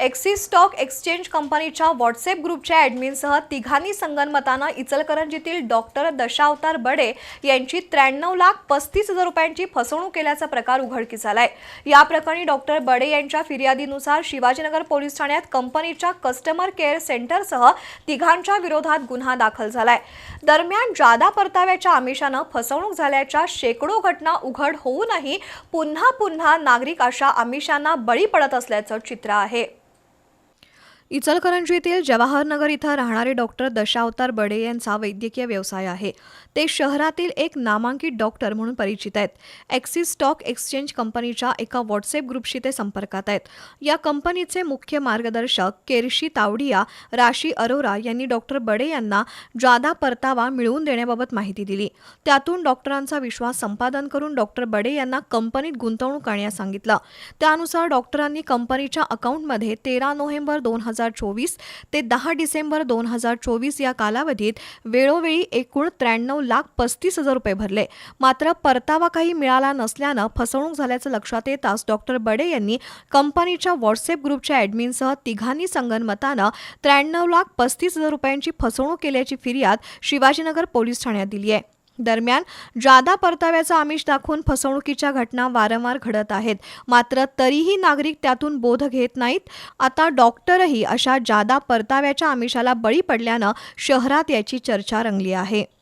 Axis stock exchange कंपनीच्या WhatsApp ग्रुपच्या ॲडमिनसह तिघांनी संगनमतानं इचलकरंजीतील डॉक्टर दशावतार बडे यांची त्र्याण्णव लाख पस्तीस हजार रुपयांची फसवणूक केल्याचा प्रकार उघडकीस आलाय. या प्रकरणी डॉक्टर बडे यांच्या फिर्यादीनुसार शिवाजीनगर पोलीस ठाण्यात कंपनीच्या कस्टमर केअर सेंटरसह तिघांच्या विरोधात गुन्हा दाखल झालाय. दरम्यान जादा परताव्याच्या आमिषानं फसवणूक झाल्याच्या शेकडो घटना उघड होऊनही पुन्हा पुन्हा नागरिक अशा आमिषांना बळी पडत असल्याचं चित्र आहे. इचलकरंजीतील जवाहरनगर इथं राहणारे डॉक्टर दशावतार बडे यांचा वैद्यकीय व्यवसाय आहे. ते शहरातील एक नामांकित डॉक्टर म्हणून परिचित आहेत. ॲक्सिस स्टॉक एक्सचेंज कंपनीच्या एका व्हॉट्सअप ग्रुपशी ते संपर्कात आहेत. या कंपनीचे मुख्य मार्गदर्शक केरशी तावडिया राशी अरोरा यांनी डॉक्टर बडे यांना जादा परतावा मिळवून देण्याबाबत माहिती दिली. त्यातून डॉक्टरांचा विश्वास संपादन करून डॉक्टर बडे यांना कंपनीत गुंतवणूक करण्यास सांगितलं. त्यानुसार डॉक्टरांनी कंपनीच्या अकाउंटमध्ये तेरा नोव्हेंबर दोन हजार हजार चोवीस ते दहा डिसेंबर दोन हजार चोवीस या कालावधीत वेळोवेळी एकूण त्र्याण्णव लाख पस्तीस हजार रुपये भरले. मात्र परतावा काही मिळाला नसल्यानं फसवणूक झाल्याचं लक्षात येताच डॉक्टर बडे यांनी कंपनीच्या व्हॉट्सअप ग्रुपच्या ॲडमिनसह तिघांनी संगनमतानं त्र्याण्णव लाख पस्तीस हजार रुपयांची फसवणूक केल्याची फिर्याद शिवाजीनगर पोलीस ठाण्यात दिली आहे. दरम्यान जादा परताव्याचा आमिष दाखवून फसवणुकीच्या घटना वारंवार घडत आहेत. मात्र तरीही नागरिक त्यातून बोध घेत नाहीत. आता डॉक्टरही अशा जादा परताव्याच्या आमिषाला बळी पडल्यानं शहरात याची चर्चा रंगली आहे.